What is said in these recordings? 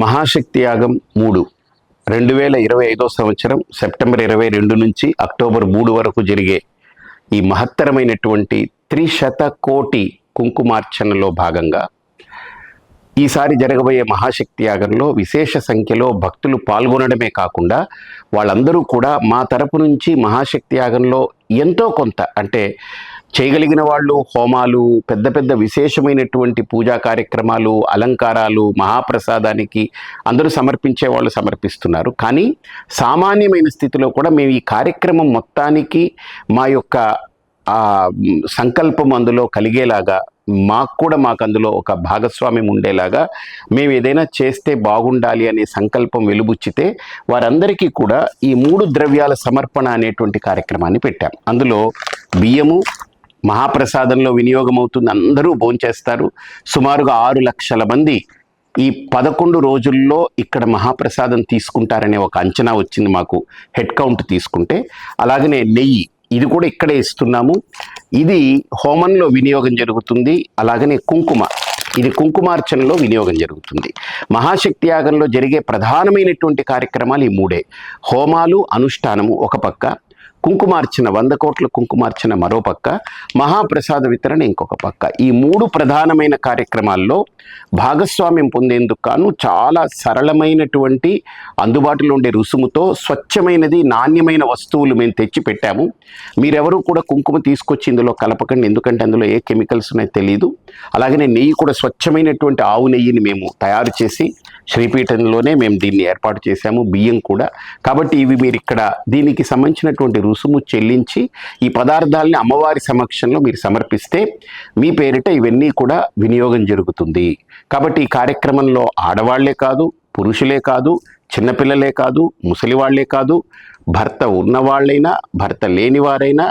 మహాశక్తి యాగం మూడు. రెండు వేల ఇరవై ఐదో సంవత్సరం సెప్టెంబర్ ఇరవై రెండు నుంచి అక్టోబర్ మూడు వరకు జరిగే ఈ మహత్తరమైనటువంటి త్రిశత కోటి కుంకుమార్చనలో భాగంగా ఈసారి జరగబోయే మహాశక్తి యాగంలో విశేష సంఖ్యలో భక్తులు పాల్గొనడమే కాకుండా వాళ్ళందరూ కూడా మా తరపు నుంచి మహాశక్తి యాగంలో ఎంతో కొంత అంటే చేయగలిగిన వాళ్ళు హోమాలు పెద్ద పెద్ద విశేషమైనటువంటి పూజా కార్యక్రమాలు అలంకారాలు మహాప్రసాదానికి అందరూ సమర్పించే వాళ్ళు సమర్పిస్తున్నారు. కానీ సామాన్యమైన స్థితిలో కూడా మేము ఈ కార్యక్రమం మొత్తానికి మా యొక్క సంకల్పం అందులో కలిగేలాగా మాకు కూడా మాకు అందులో ఒక భాగస్వామ్యం ఉండేలాగా మేము ఏదైనా చేస్తే బాగుండాలి అనే సంకల్పం వెలుబుచ్చితే వారందరికీ కూడా ఈ మూడు ద్రవ్యాల సమర్పణ అనేటువంటి కార్యక్రమాన్ని పెట్టాం. అందులో బియ్యము మహాప్రసాదంలో వినియోగం అవుతుంది అందరూ భోంచేస్తారు. సుమారుగా ఆరు లక్షల మంది ఈ పదకొండు రోజుల్లో ఇక్కడ మహాప్రసాదం తీసుకుంటారనే ఒక అంచనా వచ్చింది మాకు. హెడ్ కౌంట్ తీసుకుంటే. అలాగనే నెయ్యి ఇది కూడా ఇక్కడే ఇస్తున్నాము. ఇది హోమంలో వినియోగం జరుగుతుంది. అలాగనే కుంకుమ ఇది కుంకుమార్చనలో వినియోగం జరుగుతుంది. మహాశక్తి యాగంలో జరిగే ప్రధానమైనటువంటి కార్యక్రమాలు ఈ మూడే. హోమాలు అనుష్ఠానము ఒక పక్క. కుంకుమార్చన వంద కోట్ల కుంకుమార్చన మరో పక్క మహాప్రసాద వితరణ ఇంకొక పక్క. ఈ మూడు ప్రధానమైన కార్యక్రమాల్లో భాగస్వామ్యం పొందేందుకు కాను చాలా సరళమైనటువంటి అందుబాటులో ఉండే రుసుముతో స్వచ్ఛమైనది నాణ్యమైన వస్తువులు మేము తెచ్చి పెట్టాము. మీరెవరూ కూడా కుంకుమ తీసుకొచ్చి ఇందులో కలపకండి ఎందుకంటే అందులో ఏ కెమికల్స్ ఉన్నాయో తెలియదు అలాగనే నెయ్యి కూడా స్వచ్ఛమైనటువంటి ఆవు నెయ్యిని మేము తయారు చేసి శ్రీపీఠంలోనే మేము దీన్ని ఏర్పాటు చేశాము బియ్యం కూడా. కాబట్టి ఇవి మీరు ఇక్కడ దీనికి సంబంధించినటువంటి రుసుము చెల్లించి ఈ పదార్థాలని అమ్మవారి సమక్షంలో మీరు సమర్పిస్తే మీ పేరిట ఇవన్నీ కూడా వినియోగం జరుగుతుంది. కాబట్టి ఈ కార్యక్రమంలో ఆడవాళ్ళే కాదు పురుషులే కాదు చిన్నపిల్లలే కాదు ముసలి వాళ్ళే కాదు భర్త ఉన్నవాళ్ళైనా భర్త లేనివారైనా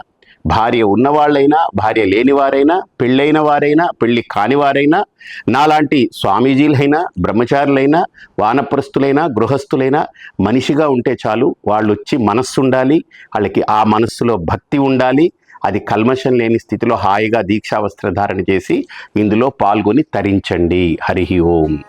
భార్య ఉన్నవాళ్ళైనా భార్య లేనివారైనా పెళ్ళైన వారైనా పెళ్ళి కానివారైనా నాలాంటి స్వామీజీలైనా బ్రహ్మచారులైనా వానప్రస్తులైనా గృహస్థులైనా మనిషిగా ఉంటే చాలు వాళ్ళు వచ్చి మనస్సు ఉండాలి వాళ్ళకి ఆ మనస్సులో భక్తి ఉండాలి అది కల్మషం లేని స్థితిలో హాయిగా దీక్షా వస్త్రధారణ చేసి ఇందులో పాల్గొని తరించండి. హరి ఓం.